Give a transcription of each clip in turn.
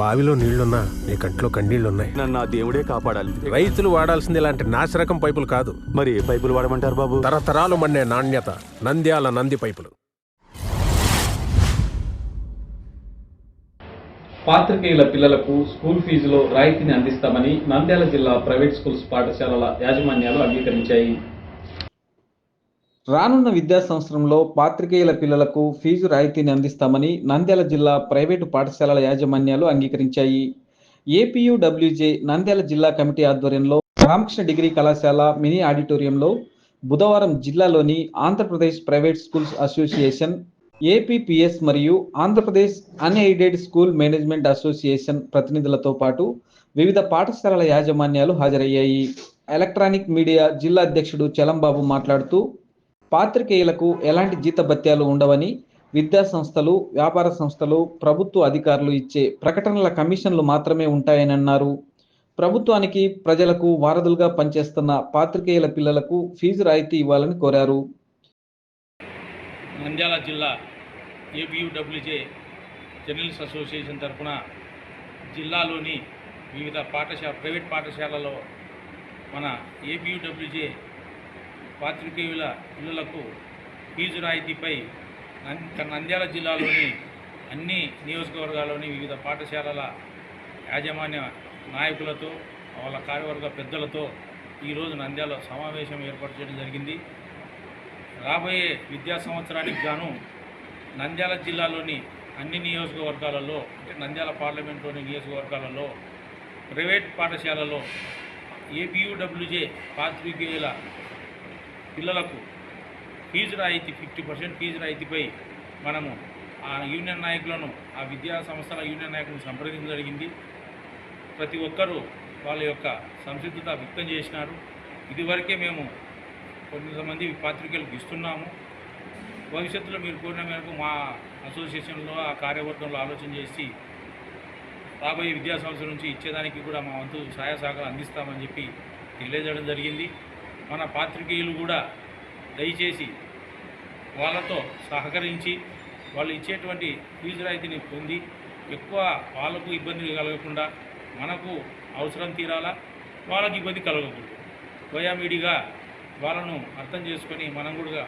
బావిలో నీళ్ళున్నా నీ కంట్లో కన్నీళ్ళున్నాయి. నన్ను ఆ దేవుడే కాపాడాలి. రైతులు వాడాల్సింది ఇలాంటి నాసిరకం పైపులు కాదు. మరి ఏ పైపులు వాడమంటారు బాబు? తరతరాలు మండే నాణ్యత నంద్యాల నంది పైపులు. పాత్రికేయుల పిల్లలకు స్కూల్ ఫీజులో రాయితీని అందిస్తామని నంద్యాల జిల్లా ప్రైవేట్ స్కూల్స్ పాఠశాలల యాజమాన్యాలు అంగీకరించాయి. రానున్న విద్యా సంవత్సరంలో పాత్రికేయుల పిల్లలకు ఫీజు రాయితీని అందిస్తామని నంద్యాల జిల్లా ప్రైవేటు పాఠశాలల యాజమాన్యాలు అంగీకరించాయి. ఏపీయూడబ్ల్యూజే నంద్యాల జిల్లా కమిటీ ఆధ్వర్యంలో రామకృష్ణ డిగ్రీ కళాశాల మినీ ఆడిటోరియంలో బుధవారం జిల్లాలోని Andhra Pradesh private schools association APPS మరియు Andhra Pradesh unaided school management association ప్రతినిధులతో పాటు వివిధ పాఠశాలల యాజమాన్యాలు హాజరయ్యాయి. ఎలక్ట్రానిక్ మీడియా జిల్లా అధ్యక్షుడు చలంబాబు మాట్లాడుతూ పాత్రికేయులకు ఎలాంటి జీతభత్యాలు ఉండవని విద్యా సంస్థలు వ్యాపార సంస్థలు ప్రభుత్వ అధికారులు ఇచ్చే ప్రకటనల కమిషన్లు మాత్రమే ఉంటాయని అన్నారు ప్రభుత్వానికి ప్రజలకు వారధులుగా పనిచేస్తున్న పాత్రికేయుల పిల్లలకు ఫీజు రాయితీ ఇవ్వాలని కోరారు. నంద్యాల జిల్లా ఏబియూడబ్ల్యూజే జర్నలిస్ట్ అసోసియేషన్ తరఫున జిల్లాలోని వివిధ పాఠశాల ప్రైవేట్ పాఠశాలలో మన ఏబియూడబ్ల్యూజే పాత్రికేయుల పిల్లలకు ఫీజు రాయితీపై నంద్యాల జిల్లాలోని అన్ని నియోజకవర్గాల్లోని వివిధ పాఠశాలల యాజమాన్య నాయకులతో వాళ్ళ కార్యవర్గ పెద్దలతో ఈరోజు నంద్యాల సమావేశం ఏర్పాటు చేయడం జరిగింది. రాబోయే విద్యా సంవత్సరానికి గాను నంద్యాల జిల్లాలోని అన్ని నియోజకవర్గాలలో అంటే నంద్యాల పార్లమెంట్లోని నియోజకవర్గాలలో ప్రైవేట్ పాఠశాలలో ఏపీయూడబ్ల్యూజే పాత్రికేయుల పిల్లలకు ఫీజు రాయితీ ఫిఫ్టీ పర్సెంట్ ఫీజు రాయితీపై మనము ఆ యూనియన్ నాయకులను ఆ విద్యా సంస్థల యూనియన్ నాయకులను సంప్రదించడం జరిగింది. ప్రతి ఒక్కరూ వాళ్ళ యొక్క సంసిద్ధత వ్యక్తం చేసినారు. ఇదివరకే మేము కొంతమంది పాత్రికేయులకు ఇస్తున్నాము. భవిష్యత్తులో మీరు కోరిన మేరకు మా అసోసియేషన్లో ఆ కార్యవర్గంలో ఆలోచన చేసి రాబోయే విద్యా సంవత్సరం నుంచి ఇచ్చేదానికి కూడా మా వంతు సహాయ సహకారం అందిస్తామని చెప్పి తెలియజేయడం జరిగింది. మన పాత్రికేయులు కూడా దయచేసి వాళ్ళతో సహకరించి వాళ్ళు ఇచ్చేటువంటి ఫీజు రాయితీని పొంది ఎక్కువ వాళ్ళకు ఇబ్బంది కలగకుండా మనకు అవసరం తీరాలా? వాళ్ళకి ఇబ్బంది కలగకూడదు. కోయామిడిగా వాళ్ళను అర్థం చేసుకొని మనం కూడా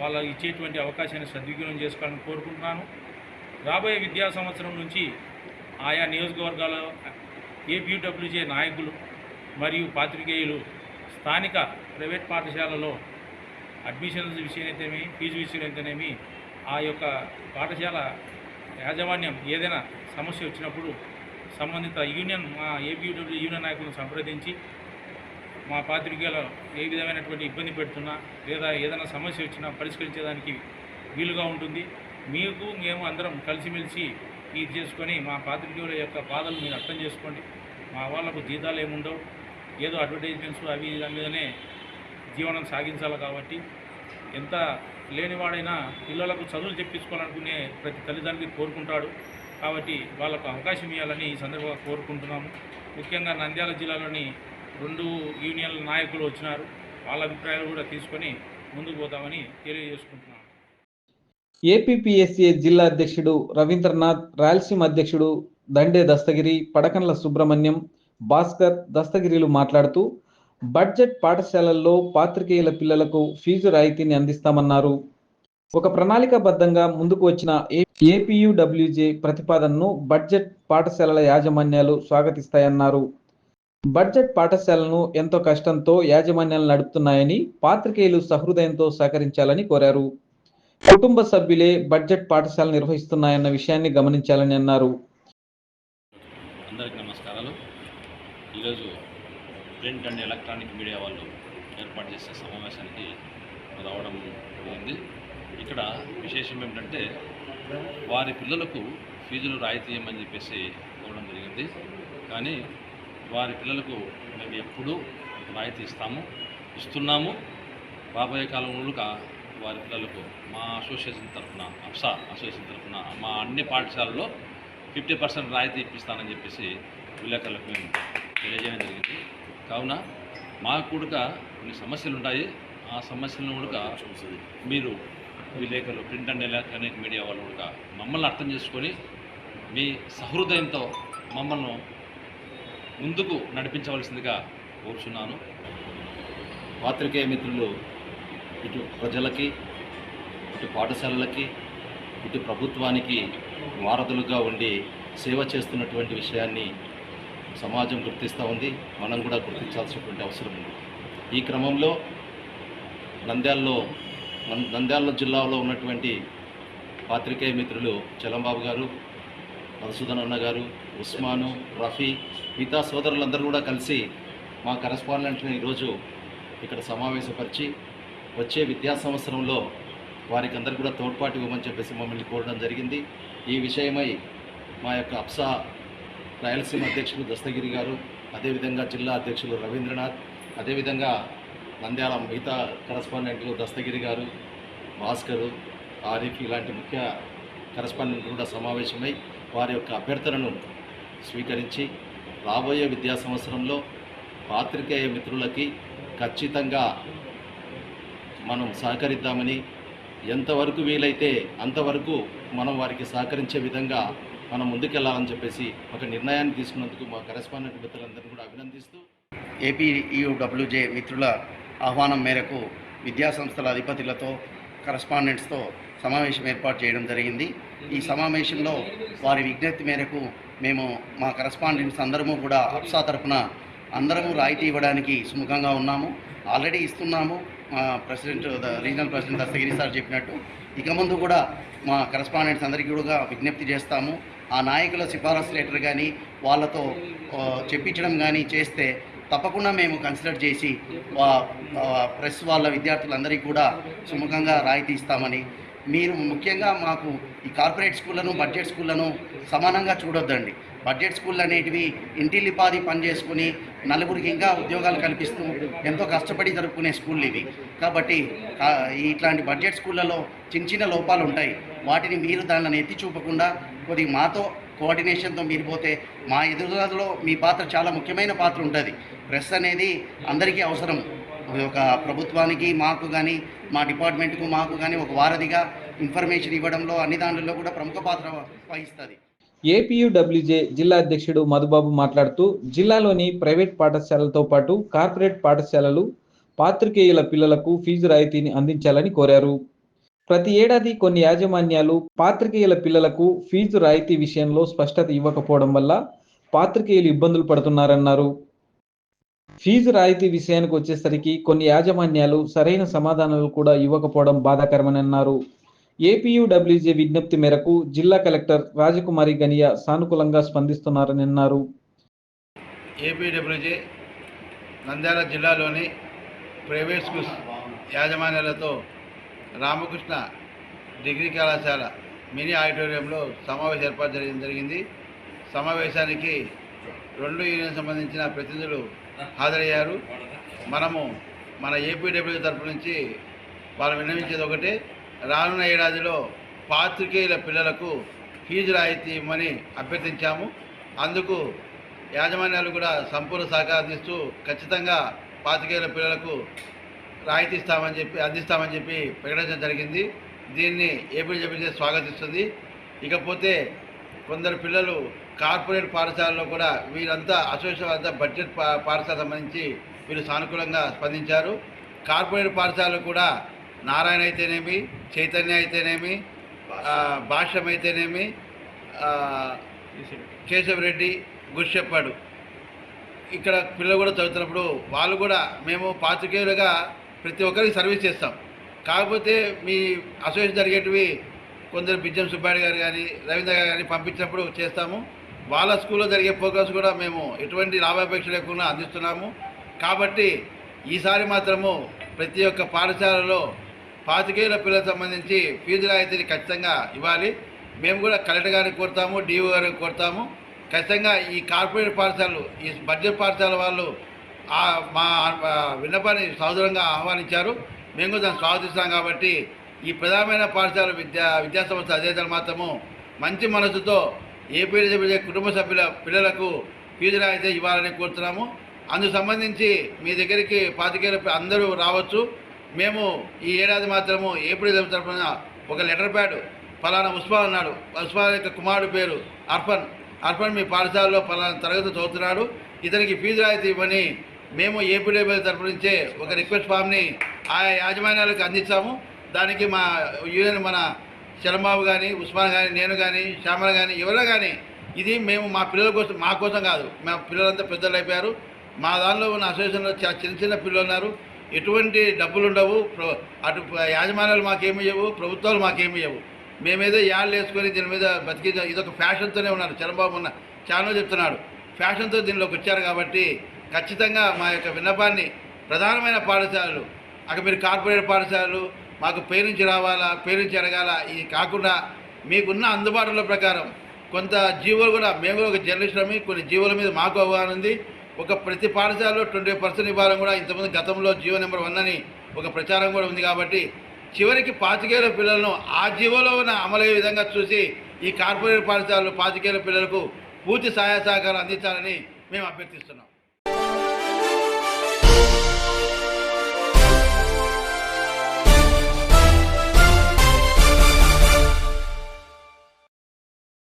వాళ్ళ ఇచ్చేటువంటి అవకాశాన్ని సద్వినియోగం చేసుకోవాలని కోరుకుంటున్నాను. రాబోయే విద్యా సంవత్సరం నుంచి ఆయా నియోజకవర్గాల ఏపీడబ్ల్యూజే నాయకులు మరియు పాత్రికేయులు స్థానిక ప్రైవేట్ పాఠశాలలో అడ్మిషన్స్ విషయం అయితేనేమి ఫీజు విషయం అయితేనేమి ఆ యొక్క పాఠశాల యాజమాన్యం ఏదైనా సమస్య వచ్చినప్పుడు సంబంధిత యూనియన్ మా ఏపీడబ్ల్యూ యూనియన్ నాయకులను సంప్రదించి మా పాత్రికేయులు ఏ విధమైనటువంటి ఇబ్బంది పెడుతున్నా లేదా ఏదైనా సమస్య వచ్చినా పరిష్కరించేదానికి వీలుగా ఉంటుంది. మీకు మేము అందరం కలిసిమెలిసి ఇది చేసుకొని మా పాత్రికేయుల యొక్క బాధలు మీరు అర్థం చేసుకోండి. మా వాళ్ళకు జీతాలు ఏముండవు. ఏదో అడ్వర్టైజ్మెంట్స్ అవి దాని మీదనే జీవనం సాగించాలి కాబట్టి ఎంత లేనివాడైనా పిల్లలకు చదువులు చెప్పించుకోవాలనుకునే ప్రతి తల్లిదండ్రులు కోరుకుంటాడు కాబట్టి వాళ్ళకు అవకాశం ఇవ్వాలని ఈ సందర్భంగా కోరుకుంటున్నాము. ముఖ్యంగా నంద్యాల జిల్లాలోని రెండు యూనియన్ల నాయకులు వచ్చినారు. వాళ్ళ అభిప్రాయాలు కూడా తీసుకొని ముందుకు పోతామని తెలియజేసుకుంటున్నాను ఏపీపీఎస్ఏ జిల్లా అధ్యక్షుడు రవీంద్రనాథ్ రాయలసీమ అధ్యక్షుడు దండే దస్తగిరి పడకండ్ల సుబ్రహ్మణ్యం భాస్కర్ దస్తగిరిలు మాట్లాడుతూ బడ్జెట్ పాఠశాలల్లో పాత్రికేయుల పిల్లలకు ఫీజు రాయితీని అందిస్తామన్నారు. ఒక ప్రణాళికాబద్ధంగా ముందుకు వచ్చిన ఏపీయూడబ్ల్యూజే ప్రతిపాదనను బడ్జెట్ పాఠశాలల యాజమాన్యాలు స్వాగతిస్తాయన్నారు. బడ్జెట్ పాఠశాలను ఎంతో కష్టంతో యాజమాన్యాలు నడుపుతున్నాయని పాత్రికేయులు సహృదయంతో సహకరించాలని కోరారు. కుటుంబ సభ్యులే బడ్జెట్ పాఠశాల నిర్వహిస్తున్నాయన్న విషయాన్ని గమనించాలని అన్నారు అందరికీ నమస్కారాలు ఈరోజు ప్రింట్ అండ్ ఎలక్ట్రానిక్ మీడియా వాళ్ళు ఏర్పాటు చేసే సమావేశానికి రావడం ఉంది. ఇక్కడ విశేషం ఏమిటంటే వారి పిల్లలకు ఫీజులు రాయితీ ఇవ్వమని చెప్పేసి ఇవ్వడం జరిగింది. కానీ వారి పిల్లలకు మేము ఎప్పుడూ రాయితీ ఇస్తాము ఇస్తున్నాము. రాబోయే కాలంలో వారి పిల్లలకు మా అసోసియేషన్ తరఫున అప్సా అసోసియేషన్ తరఫున మా అన్ని పాఠశాలలో ఫిఫ్టీ పర్సెంట్ రాయితీ ఇప్పిస్తానని చెప్పేసి విలేకరులకు మేము తెలియజేయడం జరిగింది. కావున మాకు కూడా కొన్ని సమస్యలు ఉంటాయి. ఆ సమస్యలను కూడా మీరు విలేకరులు ప్రింట్ అండ్ ఎలక్ట్రానిక్ మీడియా వాళ్ళు కూడా మమ్మల్ని అర్థం చేసుకొని మీ సహృదయంతో మమ్మల్ని ముందుకు నడిపించవలసిందిగా కోరుచున్నాను. పాత్రికేయ మిత్రులు ఇటు ప్రజలకి ఇటు పాఠశాలలకి ఇటు ప్రభుత్వానికి వారధులుగా ఉండి సేవ చేస్తున్నటువంటి విషయాన్ని సమాజం గుర్తిస్తూ ఉంది. మనం కూడా గుర్తించాల్సినటువంటి అవసరం ఉంది. ఈ క్రమంలో నంద్యాలలో నం- నంద్యాల జిల్లాలో ఉన్నటువంటి పాత్రికేయ మిత్రులు చలంబాబు గారు మధుసూదన్ అన్న గారు ఉస్మాను రఫీ మిగతా సోదరులందరూ కూడా కలిసి మా కరస్పాండెంట్ని ఈరోజు ఇక్కడ సమావేశపరిచి వచ్చే విద్యా సంవత్సరంలో వారికి అందరు కూడా తోడ్పాటు ఇవ్వమని చెప్పేసి మమ్మల్ని కోరడం జరిగింది. ఈ విషయమై మా యొక్క అప్సా రాయలసీమ అధ్యక్షులు దస్తగిరి గారు అదేవిధంగా జిల్లా అధ్యక్షులు రవీంద్రనాథ్ అదేవిధంగా నంద్యాల మిగతా కరస్పాండెంట్లు దస్తగిరి గారు భాస్కరు ఆరిఫ్ ఇలాంటి ముఖ్య కరస్పాండెంట్లు కూడా సమావేశమై వారి యొక్క అభ్యర్థనను స్వీకరించి రాబోయే విద్యా సంవత్సరంలో పాత్రికేయ మిత్రులకి ఖచ్చితంగా మనం సహకరిద్దామని ఎంతవరకు వీలైతే అంతవరకు మనం వారికి సహకరించే విధంగా మనం ముందుకెళ్ళాలని చెప్పేసి ఒక నిర్ణయాన్ని తీసుకున్నందుకు మా కరెస్పాండెంట్ మిత్రులందరినీ కూడా అభినందిస్తూ ఏపీఈడబ్ల్యూజే మిత్రుల ఆహ్వానం మేరకు విద్యాసంస్థల అధిపతులతో కరస్పాండెంట్స్తో సమావేశం ఏర్పాటు చేయడం జరిగింది. ఈ సమావేశంలో వారి విజ్ఞప్తి మేరకు మేము మా కరస్పాండెంట్స్ అందరము కూడా అప్సా తరఫున అందరము రాయితీ ఇవ్వడానికి సుముఖంగా ఉన్నాము. ఆల్రెడీ ఇస్తున్నాము. మా president regional president Dastagiri sir చెప్పినట్టు. ఇక ముందు కూడా మా కరస్పాండెంట్స్ అందరికీ కూడా విజ్ఞప్తి చేస్తాము. ఆ నాయకుల సిఫారసు లెటర్ కానీ వాళ్ళతో చెప్పించడం కానీ చేస్తే తప్పకుండా మేము కన్సిడర్ చేసి ప్రెస్ వాళ్ళ విద్యార్థులందరికీ కూడా సుముఖంగా రాయితీ ఇస్తామని. మీరు ముఖ్యంగా మాకు ఈ కార్పొరేట్ స్కూళ్ళను బడ్జెట్ స్కూళ్ళను సమానంగా చూడొద్దండి. బడ్జెట్ స్కూళ్ళు అనేటివి ఇంటిల్లిపాది పని చేసుకుని నలుగురికి ఇంకా ఉద్యోగాలు కల్పిస్తూ ఎంతో కష్టపడి జరుపుకునే స్కూళ్ళు ఇవి. కాబట్టి ఇట్లాంటి బడ్జెట్ స్కూళ్ళలో చిన్న చిన్న లోపాలు ఉంటాయి వాటిని మీరు దానిని ఎత్తి చూపకుండా కొద్ది మాతో కోఆర్డినేషన్తో మీరు పోతే మా ఎదుగుదలలో మీ పాత్ర చాలా ముఖ్యమైన పాత్ర ఉంటుంది. ప్రెస్ అనేది అందరికీ అవసరం. ఒక ప్రభుత్వానికి మాకు కానీ మా డిపార్ట్మెంట్కు మాకు కానీ ఒక వారధిగా ఇన్ఫర్మేషన్ ఇవ్వడంలో అన్ని దాంట్లో కూడా ప్రముఖ పాత్ర వహిస్తుంది. ఏపీయూడబ్ల్యూజే జిల్లా అధ్యక్షుడు మధుబాబు మాట్లాడుతూ జిల్లాలోని ప్రైవేట్ పాఠశాలలతో పాటు కార్పొరేట్ పాఠశాలలు పాత్రికేయుల పిల్లలకు ఫీజు రాయితీని అందించాలని కోరారు. ప్రతి ఏడాది కొన్ని యాజమాన్యాలు పాత్రికేయుల పిల్లలకు ఫీజు రాయితీ విషయంలో స్పష్టత ఇవ్వకపోవడం వల్ల పాత్రికేయులు ఇబ్బందులు పడుతున్నారన్నారు. ఫీజు రాయితీ విషయానికి వచ్చేసరికి కొన్ని యాజమాన్యాలు సరైన సమాధానాలు కూడా ఇవ్వకపోవడం బాధాకరమని అన్నారు ఏపీయూడబ్ల్యూజే విజ్ఞప్తి మేరకు జిల్లా కలెక్టర్ రాజకుమారి గనియా సానుకూలంగా స్పందిస్తున్నారని అన్నారు ఏపీడబ్ల్యూజే నంద్యాల జిల్లాలోని ప్రైవేట్ స్కూల్స్ యాజమాన్యాలతో రామకృష్ణ డిగ్రీ కళాశాల మినీ ఆడిటోరియంలో సమావేశం ఏర్పాటు చేయడం జరిగింది. సమావేశానికి రెండు యూనియన్ సంబంధించిన ప్రతినిధులు హాజరయ్యారు. మనము మన ఏపీడబ్ల్యూ తరపు నుంచి వాళ్ళు విన్నవించేది ఒకటే రానున్న ఏడాదిలో పాత్రికేయుల పిల్లలకు ఫీజు రాయితీ ఇవ్వమని అభ్యర్థించాము. అందుకు యాజమాన్యాలు కూడా సంపూర్ణ సహకారం అందిస్తూ ఖచ్చితంగా పాతికేయుల పిల్లలకు రాయితీ ఇస్తామని చెప్పి అందిస్తామని చెప్పి ప్రకటించడం జరిగింది. దీన్ని ఏపీజేపీ స్వాగతిస్తుంది. ఇకపోతే కొందరు పిల్లలు కార్పొరేట్ పాఠశాలలో కూడా వీరంతా అసోసియేషన్ అంతా బడ్జెట్ పా పాఠశాల సంబంధించి వీరు సానుకూలంగా స్పందించారు. కార్పొరేట్ పాఠశాలలు కూడా నారాయణ అయితేనేమి చైతన్య అయితేనేమి భాష్యం అయితేనేమి ఆ, కేశవరెడ్డి గుర్షెప్పాడు ఇక్కడ పిల్లలు కూడా చదువుతున్నప్పుడు వాళ్ళు కూడా మేము పాతికేయులుగా ప్రతి ఒక్కరికి సర్వీస్ చేస్తాం. కాకపోతే మీ అసోసియేషన్ జరిగేటివి కొందరు బిజ్జం సుబ్బాడి గారు కానీ రవీంద్ర గారు కానీ పంపించినప్పుడు చేస్తాము. వాళ్ళ స్కూల్లో జరిగే ప్రోగ్రామ్స్ కూడా మేము ఎటువంటి లాభాపేక్ష లేకుండా అందిస్తున్నాము. కాబట్టి ఈసారి మాత్రము ప్రతి ఒక్క పాఠశాలలో పాతికేయుల పిల్లలకు సంబంధించి ఫీజు రాయితీని ఖచ్చితంగా ఇవ్వాలి. మేము కూడా కలెక్టర్ గారిని కోరుతాము డిఓ గారిని కోరుతాము. ఖచ్చితంగా ఈ కార్పొరేట్ పాఠశాలలు ఈ బడ్జెట్ పాఠశాల వాళ్ళు మా విన్నపాన్ని సహోదరంగా ఆహ్వానించారు. మేము కూడా దాన్ని స్వాగతిస్తాం కాబట్టి ఈ ప్రధానమైన పాఠశాల విద్యా విద్యా సంస్థ మాత్రము మంచి మనసుతో ఏపీ కుటుంబ సభ్యుల పిల్లలకు ఫీజు రాయితీ ఇవ్వాలని కోరుతున్నాము. అందుకు సంబంధించి మీ దగ్గరికి పాతికేయుల అందరూ రావచ్చు. మేము ఈ ఏడాది మాత్రము ఏప్రిల్ తరఫున ఒక లెటర్ ప్యాడ్ ఫలానా ఉస్మాన్ అన్నాడు. ఉస్మాన్ యొక్క కుమారుడు పేరు అర్ఫన్. అర్ఫన్ మీ పాఠశాలలో ఫలానా తరగతి చదువుతున్నాడు. ఇతనికి ఫీజు రాయితీ ఇవ్వని మేము ఏపీడీబీ తరపు నుంచే ఒక రిక్వెస్ట్ ఫామ్ని ఆయా యాజమాన్యాలకు అందించాము. దానికి మా యూనియన్ మన శరణబాబు కానీ ఉస్మాన్ కానీ నేను కానీ శ్యామల కానీ ఎవరో కానీ ఇది మేము మా పిల్లల కోసం మా కోసం కాదు. మా పిల్లలంతా పెద్దలు అయిపోయారు. మా దానిలో ఉన్న అసోసియేషన్లో చిన్న చిన్న పిల్లలు ఉన్నారు. ఎటువంటి డబ్బులు ఉండవు. అటు యాజమాన్యాలు మాకేమి ఇవ్వవు ప్రభుత్వాలు మాకేమి ఇవ్వవు మేమేదో యాళ్ళు వేసుకొని దీని మీద బతికి ఇదొక ఫ్యాషన్తోనే ఉన్నారు. చంద్రబాబు ఉన్న చాలా చెప్తున్నాడు. ఫ్యాషన్తో దీనిలోకి వచ్చారు కాబట్టి ఖచ్చితంగా మా యొక్క విన్నపాన్ని ప్రధానమైన పాఠశాలలు అక్కడ మీరు కార్పొరేట్ పాఠశాలలు మాకు పేరుంచి రావాలా పేరుంచి అడగాల ఇది కాకుండా మీకున్న అందుబాటులో ప్రకారం కొంత జీవోలు కూడా మేము కూడా ఒక జర్నలిస్టులమి కొన్ని జీవోల మీద మాకు అవగాహన ఉంది. ఒక ప్రతి పాఠశాలలో ట్వంటీ పర్సెంట్ ఇవ్వాలని కూడా ఇంతకుముందు గతంలో జీవో నెంబర్ వన్ అని ఒక ప్రచారం కూడా ఉంది కాబట్టి చివరికి పాతికేళ్ళ పిల్లలను ఆ జీవోలో ఉన్న అమలయ్యే విధంగా చూసి ఈ కార్పొరేట్ పాఠశాలలు పాతికేళ్ళ పిల్లలకు పూర్తి సహాయ సహకారం అందించాలని మేము అభ్యర్థిస్తున్నాం.